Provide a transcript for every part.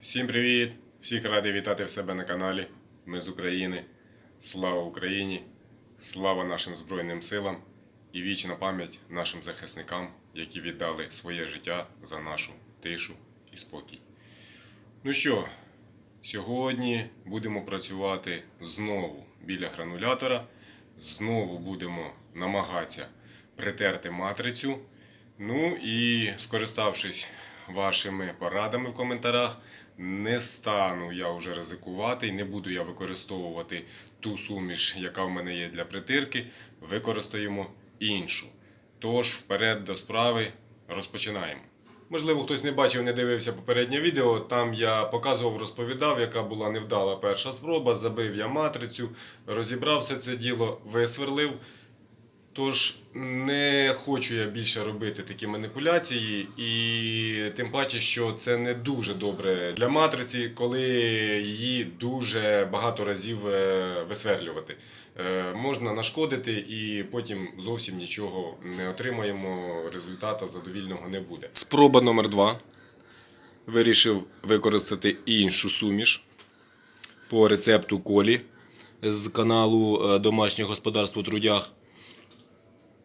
Всім привіт! Всіх радий вітати в себе на каналі. Ми з України. Слава Україні! Слава нашим Збройним силам і вічна пам'ять нашим захисникам, які віддали своє життя за нашу тишу і спокій. Ну що, сьогодні будемо працювати знову біля гранулятора. Знову будемо намагатися притерти матрицю. Ну і скориставшись вашими порадами в коментарях, не стану я вже ризикувати і не буду я використовувати ту суміш, яка в мене є для притирки. Використаємо іншу. Тож, вперед до справи розпочинаємо. Можливо, хтось не бачив, не дивився попереднє відео. Там я показував, розповідав, яка була невдала перша спроба. Забив я матрицю, розібрав все це діло, висверлив. Тож не хочу я більше робити такі маніпуляції, і тим паче, що це не дуже добре для матриці, коли її дуже багато разів е, висверлювати. Е, Можна нашкодити і потім зовсім нічого не отримаємо, результату задовільного не буде. Спроба номер два. Вирішив використати іншу суміш по рецепту колі з каналу е, Домашнє господарство Трудях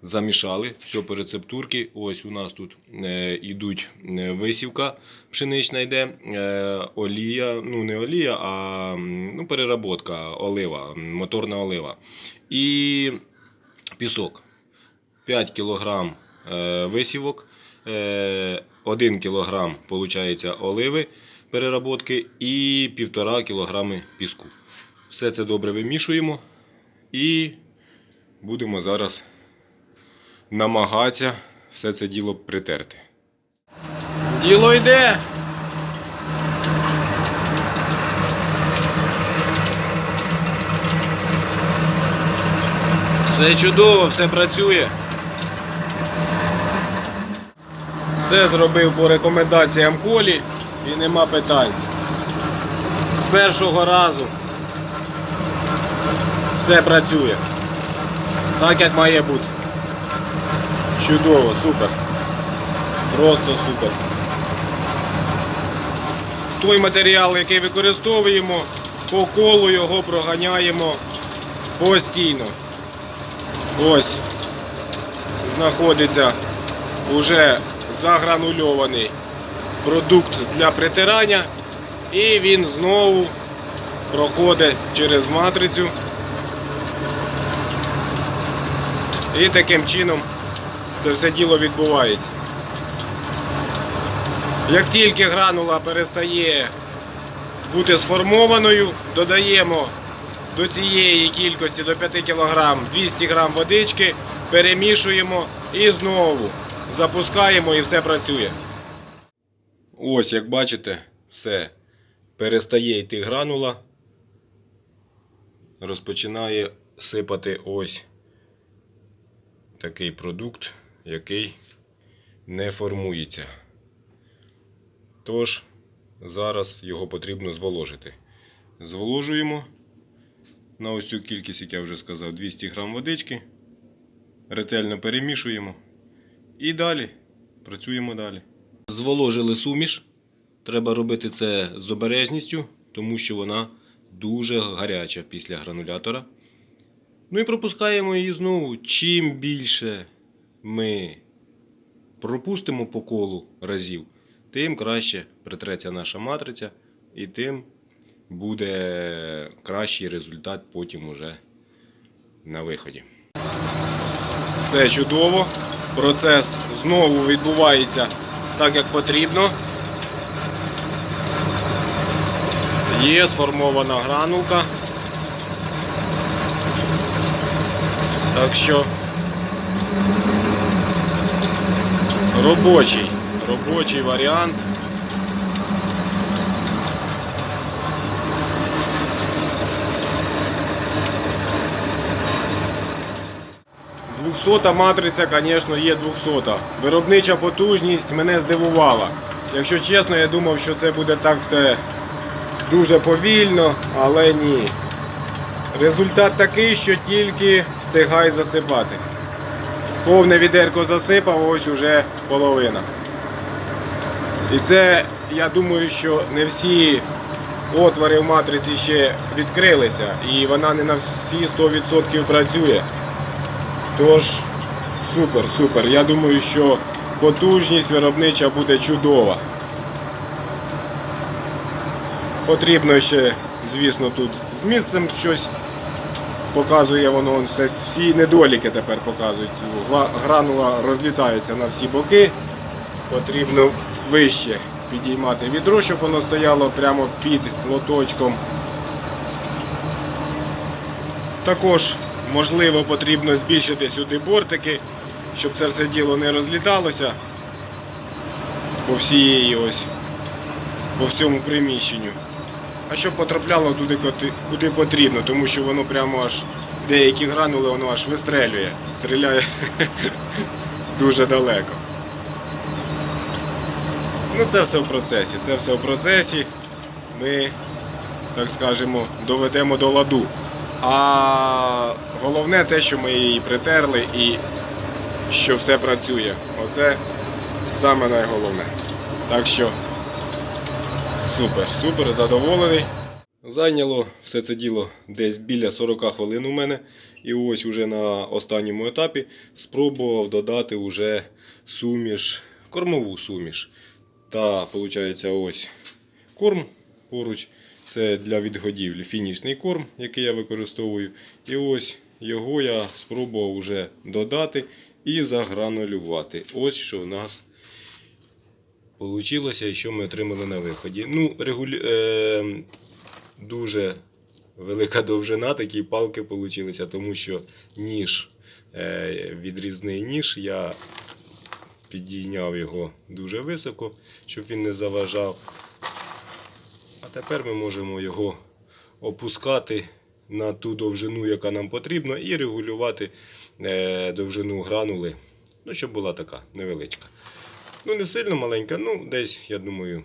замішали все по рецептурки. Ось у нас тут е, ідуть е, висівка пшенична йде, е, олія, ну не олія, а ну, переработка, олива, моторна олива. І пісок. 5 кг висівок, е, 1 кг виходить, оливи переработки і 1,5 кг піску. Все це добре вимішуємо і будемо зараз намагатися все це діло притерти. Діло йде. Все чудово, все працює. Все зробив по рекомендаціям колі і нема питань. З першого разу все працює. Так як має бути. Чудово, супер. Просто супер. Той матеріал, який використовуємо, по колу його проганяємо постійно. Ось знаходиться уже загранульований продукт для притирання. І він знову проходить через матрицю. І таким чином це все діло відбувається. Як тільки гранула перестає бути сформованою, додаємо до цієї кількості до 5 кг 200 г водички, перемішуємо і знову запускаємо і все працює. Ось, як бачите, все. Перестає йти гранула, розпочинає сипати ось такий продукт, який не формується. Тож, зараз його потрібно зволожити. Зволожуємо на ось кількість, як я вже сказав, 200 г водички. Ретельно перемішуємо. І далі працюємо далі. Зволожили суміш. Треба робити це з обережністю, тому що вона дуже гаряча після гранулятора. Ну і пропускаємо її знову. Чим більше ми пропустимо по колу разів, тим краще притреться наша матриця, і тим буде кращий результат потім уже на виході. Все чудово. Процес знову відбувається так, як потрібно. Є сформована гранулка. Так що робочий, робочий варіант. Двохсота матриця, звісно, є 200. Виробнича потужність мене здивувала. Якщо чесно, я думав, що це буде так все дуже повільно, але ні. Результат такий, що тільки встигай засипати. Повне відерко засипав, ось уже половина. І це я думаю, що не всі отвори в матриці ще відкрилися і вона не на всі 100% працює. Тож, супер, супер. Я думаю, що потужність виробнича буде чудова. Потрібно ще, звісно, тут з місцем щось показує воно все, всі недоліки тепер показують. Гранула розлітаються на всі боки. Потрібно вище підіймати відро, щоб воно стояло прямо під лоточком. Також, можливо, потрібно збільшити сюди бортики, щоб це все діло не розліталося по всієї ось, по всьому приміщенню. Щоб потрапляло туди, куди потрібно, тому що воно прямо аж деякі гранули воно аж вистрелює, стріляє дуже далеко. Ну це все в процесі. Це все в процесі. Ми, так скажемо, доведемо до ладу. А головне те, що ми її притерли і що все працює. Оце саме найголовне. Так що супер, супер, задоволений. Зайняло все це діло десь біля 40 хвилин у мене. І ось уже на останньому етапі спробував додати уже суміш, кормову суміш. Та, виходить, ось корм поруч. Це для відгодівлі фінішний корм, який я використовую. І ось його я спробував вже додати і загранулювати. Ось що в нас вийшло і що ми отримали на виході. Ну, регулі... е... Дуже велика довжина, такі палки вийшли, тому що ніж, е... відрізний ніж, я підійняв його дуже високо, щоб він не заважав. А тепер ми можемо його опускати на ту довжину, яка нам потрібна, і регулювати е, довжину гранули, ну, щоб була така невеличка. Ну, не сильно маленька, ну, десь, я думаю,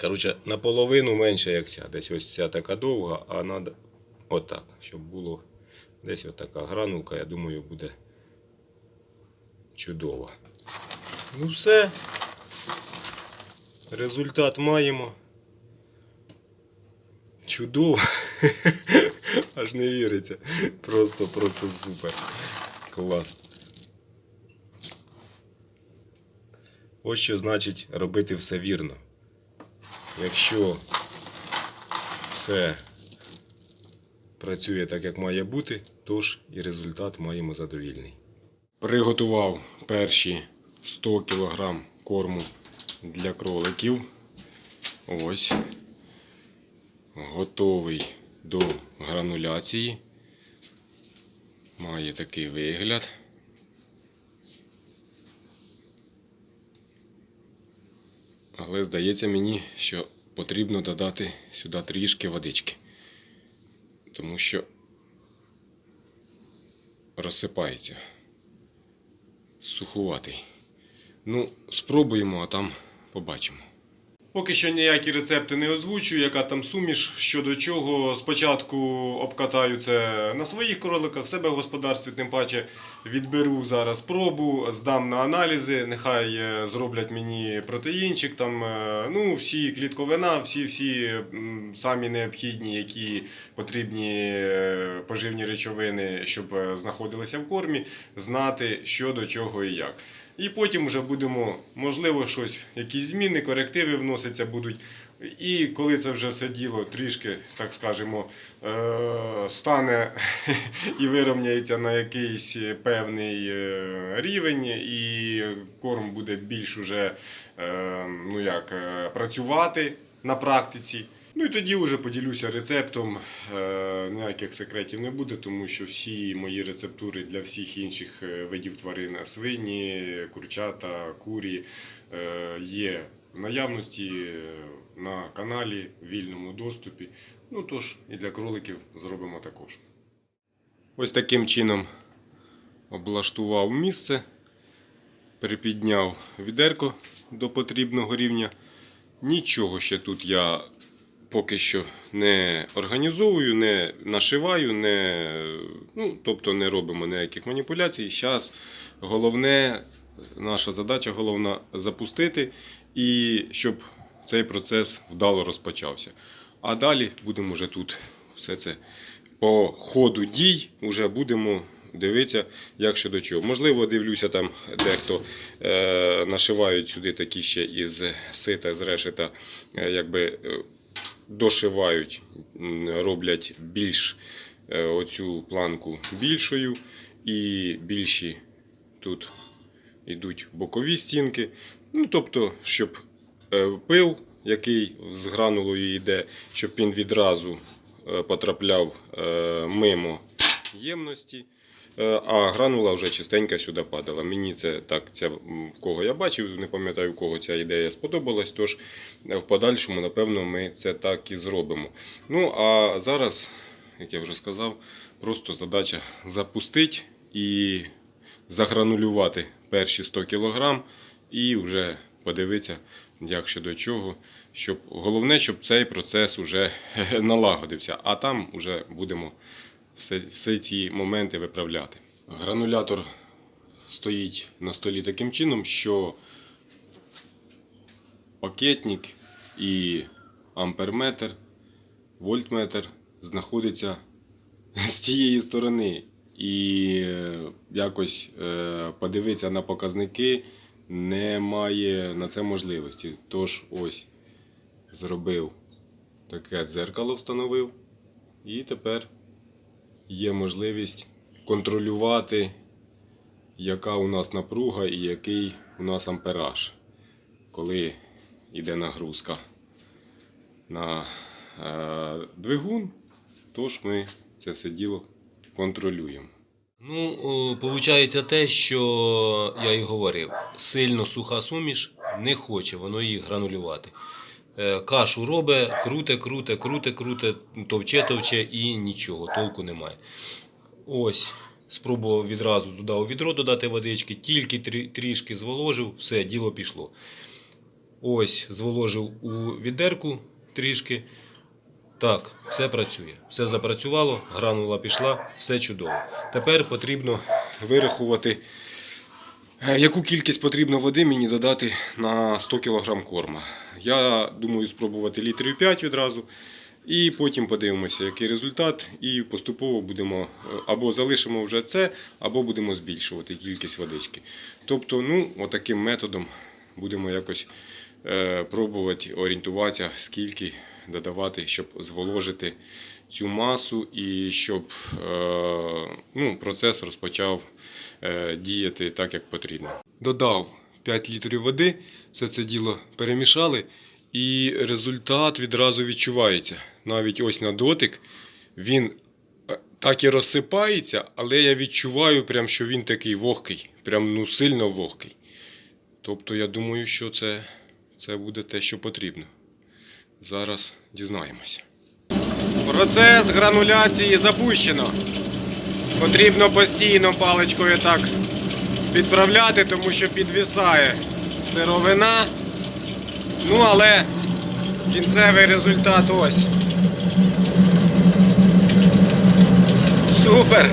коротше, наполовину менше, як ця. Десь ось ця така довга, а треба отак, щоб було десь отака гранулка, я думаю, буде чудово. Ну все. Результат маємо. Чудово. Аж не віриться. Просто, просто супер. Клас. Ось що значить робити все вірно. Якщо все працює так, як має бути, то ж і результат маємо задовільний. Приготував перші 100 кг корму для кроликів. Ось. Готовий до грануляції. Має такий вигляд. Але здається мені, що потрібно додати сюди трішки водички. Тому що розсипається. Сухуватий. Ну, спробуємо, а там побачимо. Поки що ніякі рецепти не озвучую, яка там суміш, що до чого. Спочатку обкатаю це на своїх кроликах, в себе в господарстві, тим паче відберу зараз пробу, здам на аналізи, нехай е, зроблять мені протеїнчик, там, е, ну, всі клітковина, всі, всі самі необхідні, які потрібні е, поживні речовини, щоб знаходилися в кормі, знати, що до чого і як. І потім вже будемо, можливо, щось, якісь зміни, корективи вносяться будуть. І коли це вже все діло трішки, так скажемо, е, стане і вирівняється на якийсь певний е, рівень, і корм буде більш уже е, ну як, працювати на практиці. Ну і тоді вже поділюся рецептом. Е, Ніяких секретів не буде, тому що всі мої рецептури для всіх інших е, видів тварин свині, курчата, курі е, є в наявності е, на каналі в вільному доступі. Ну тож і для кроликів зробимо також. Ось таким чином облаштував місце, припідняв відерко до потрібного рівня. Нічого ще тут я поки що не організовую, не нашиваю, не, ну, тобто не робимо ніяких маніпуляцій. Зараз головне, наша задача головна запустити і щоб цей процес вдало розпочався. А далі будемо вже тут все це по ходу дій вже будемо дивитися, як що до чого. Можливо, дивлюся, там дехто е, нашивають сюди такі ще із сита, з решета, е, якби е, дошивають, роблять більш е, оцю планку більшою і більші тут йдуть бокові стінки. Ну, тобто, щоб е, пил, який з гранулою йде, щоб він відразу е, потрапляв мимо ємності. Е, А гранула вже чистенька сюди падала. Мені це так, це кого я бачив, не пам'ятаю, кого ця ідея сподобалась. Тож е, в подальшому, напевно, ми це так і зробимо. Ну а зараз, як я вже сказав, просто задача запустити і загранулювати перші 100 кг і вже подивитися, як що до чого. Щоб, головне, щоб цей процес вже налагодився, а там вже будемо всі ці моменти виправляти. Гранулятор стоїть на столі таким чином, що пакетник і амперметр, вольтметр знаходиться з тієї сторони. І е, якось е, подивитися на показники немає на це можливості. Тож ось зробив таке дзеркало, встановив, і тепер є можливість контролювати, яка у нас напруга і який у нас ампераж, коли йде нагрузка на е, двигун, тож ми це все діло контролюємо. Ну, виходить те, що я і говорив, сильно суха суміш не хоче воно її гранулювати. Е, Кашу робить, круте, круте, круте, круте, товче, товче і нічого, толку немає. Ось, спробував відразу туди у відро додати водички, тільки трішки зволожив, все, діло пішло. Ось, зволожив у відерку трішки. Так, все працює. Все запрацювало, гранула пішла, все чудово. Тепер потрібно вирахувати, яку кількість потрібно води мені додати на 100 кг корма. Я думаю спробувати літрів 5 відразу. І потім подивимося, який результат, і поступово будемо е, або залишимо вже це, або будемо збільшувати кількість водички. Тобто, ну, отаким методом будемо якось е, пробувати орієнтуватися, скільки додавати, щоб зволожити цю масу і щоб е, ну, процес розпочав е, діяти так, як потрібно. Додав 5 літрів води, все це діло перемішали, і результат відразу відчувається. Навіть ось на дотик він е, так і розсипається, але я відчуваю, прям, що він такий вогкий, прям ну, сильно вогкий. Тобто я думаю, що це, це буде те, що потрібно. Зараз дізнаємося. Процес грануляції запущено. Потрібно постійно паличкою так підправляти, тому що підвісає сировина. Ну, але кінцевий результат ось. Супер!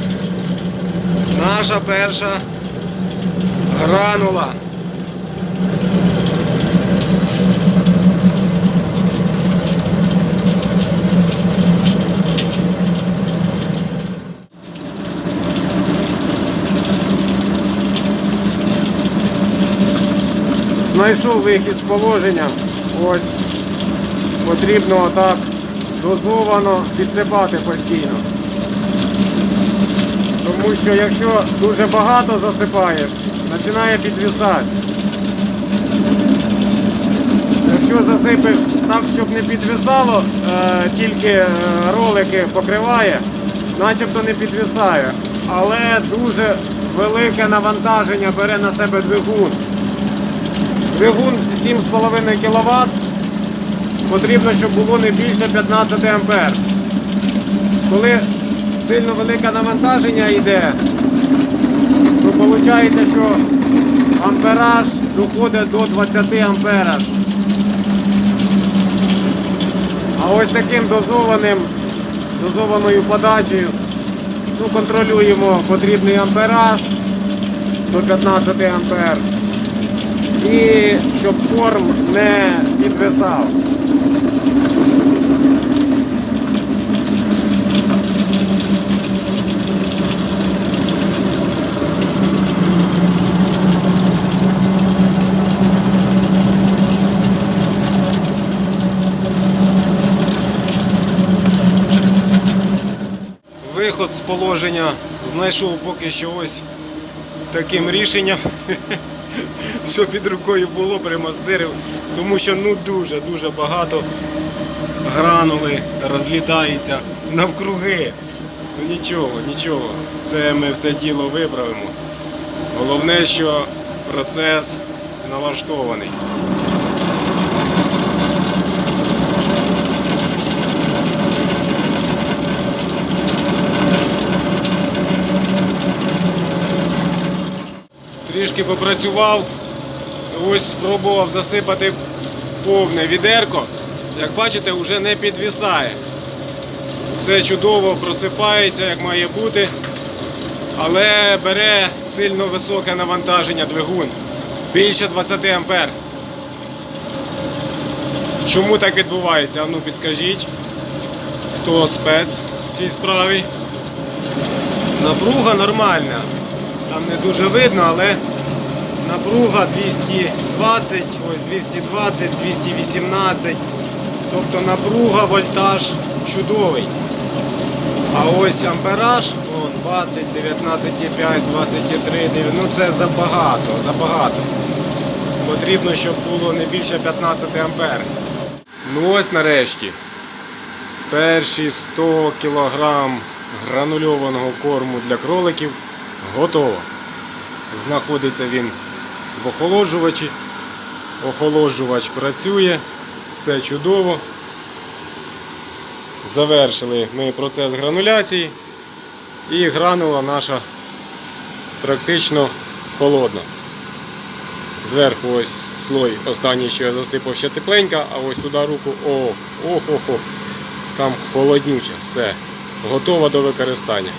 Наша перша гранула. Знайшов вихід з положення. Ось потрібно отак дозовано підсипати постійно. Тому що якщо дуже багато засипаєш, починає підвісати. Якщо засипеш так, щоб не підвисало, е, тільки е, ролики покриває, начебто не підвисає. Але дуже велике навантаження бере на себе двигун. Двигун 7,5 кВт. Потрібно, щоб було не більше 15 А. Коли сильно велике навантаження йде, то виходить, що ампераж доходить до 20 ампераж. А ось таким дозованим, дозованою подачею ну, контролюємо потрібний ампераж до 15 ампер. І щоб корм не підвисав. Виход з положення знайшов поки що ось таким рішенням. Що під рукою було, примастирив, тому що ну дуже-дуже багато гранули розлітаються навкруги. Ну нічого, нічого. Це ми все діло виправимо. Головне, що процес налаштований. Трішки попрацював, ось спробував засипати повне відерко. Як бачите, вже не підвісає. Все чудово просипається, як має бути, але бере сильно високе навантаження двигун. Більше 20 ампер. Чому так відбувається? Ну підскажіть, хто спец в цій справі. Напруга нормальна. Там не дуже видно, але напруга 220, ось 220, 218. Тобто напруга, вольтаж чудовий. А ось ампераж, вон 20, 19,5, 23, ну це забагато, забагато. Потрібно, щоб було не більше 15 ампер. Ну ось нарешті. Перші 100 кг гранульованого корму для кроликів готово. Знаходиться він в охолоджувачі. Охолоджувач працює, все чудово. Завершили ми процес грануляції і гранула наша практично холодна. Зверху ось слой останній, що я засипав ще тепленька, а ось туди руку, о, ох, ох, ох, там холоднюче, все, готова до використання.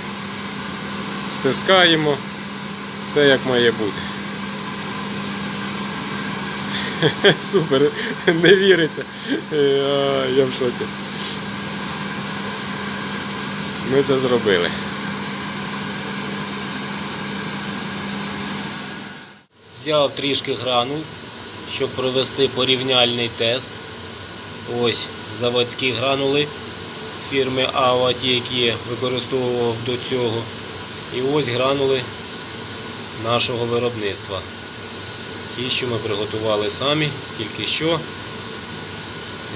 Стискаємо, все як має бути. Супер, не віриться. Е, Я в шоці. Ми це зробили. Взяв трішки гранул, щоб провести порівняльний тест. Ось заводські гранули фірми AWA, ті, які використовував до цього. І ось гранули нашого виробництва. Ті, що ми приготували самі, тільки що.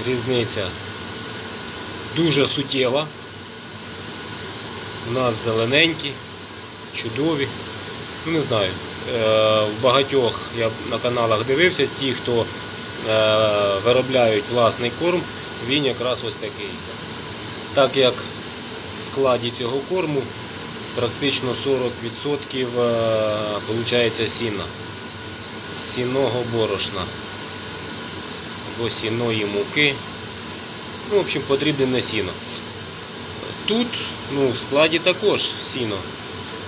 Різниця дуже суттєва. У нас зелененькі, чудові. Ну, не знаю. е, В багатьох я на каналах дивився, ті, хто е, виробляють власний корм, він якраз ось такий. Так як в складі цього корму практично 40% виходить сіна, сінного борошна або сіної муки. Ну, в общем, потрібне не сіно. Тут ну, в складі також сіно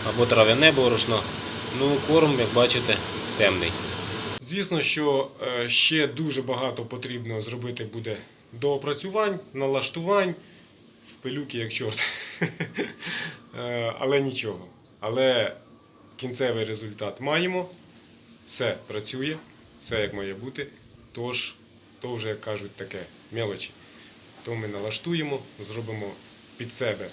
або трав'яне борошно. Ну, корм, як бачите, темний. Звісно, що е, ще дуже багато потрібно зробити буде доопрацювань, налаштувань, в пилюки як чорт. Е, Але нічого. Але кінцевий результат маємо. Все працює, все як має бути. Тож, то вже як кажуть таке мелочі. То ми налаштуємо, зробимо під себе,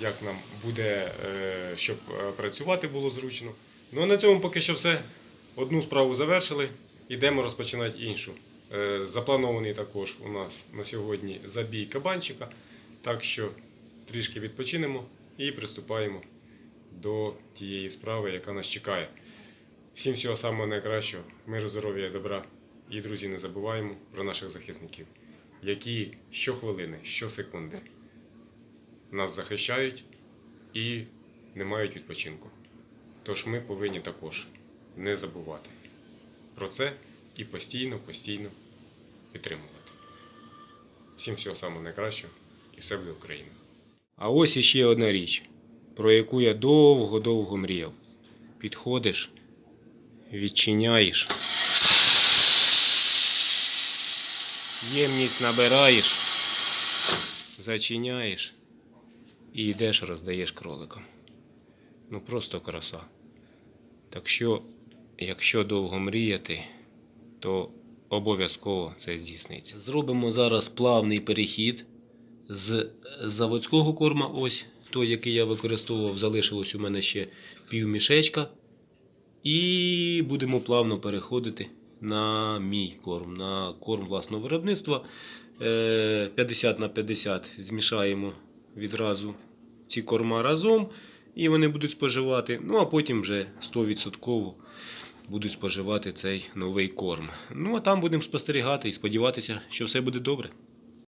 як нам буде, е, щоб е, працювати було зручно. Ну а на цьому поки що все. Одну справу завершили, йдемо розпочинати іншу. Е, Запланований також у нас на сьогодні забій кабанчика. Так що трішки відпочинемо і приступаємо до тієї справи, яка нас чекає. Всім всього самого найкращого, миру, здоров'я добра. І, друзі, не забуваємо про наших захисників, які щохвилини, щосекунди нас захищають і не мають відпочинку. Тож ми повинні також не забувати про це і постійно, постійно підтримувати. Всім всього самого найкращого і все буде Україна. А ось іще одна річ, про яку я довго-довго мріяв. Підходиш, відчиняєш. Ємність набираєш, зачиняєш і йдеш, роздаєш кроликам. Ну просто краса. Так що, якщо довго мріяти, то обов'язково це здійсниться. Зробимо зараз плавний перехід з заводського корма, ось той, який я використовував, залишилось у мене ще пів мішечка. І будемо плавно переходити на мій корм, на корм власного виробництва. Е, 50 на 50 змішаємо відразу ці корма разом, і вони будуть споживати. Ну а потім вже 100% будуть споживати цей новий корм. Ну а там будемо спостерігати і сподіватися, що все буде добре.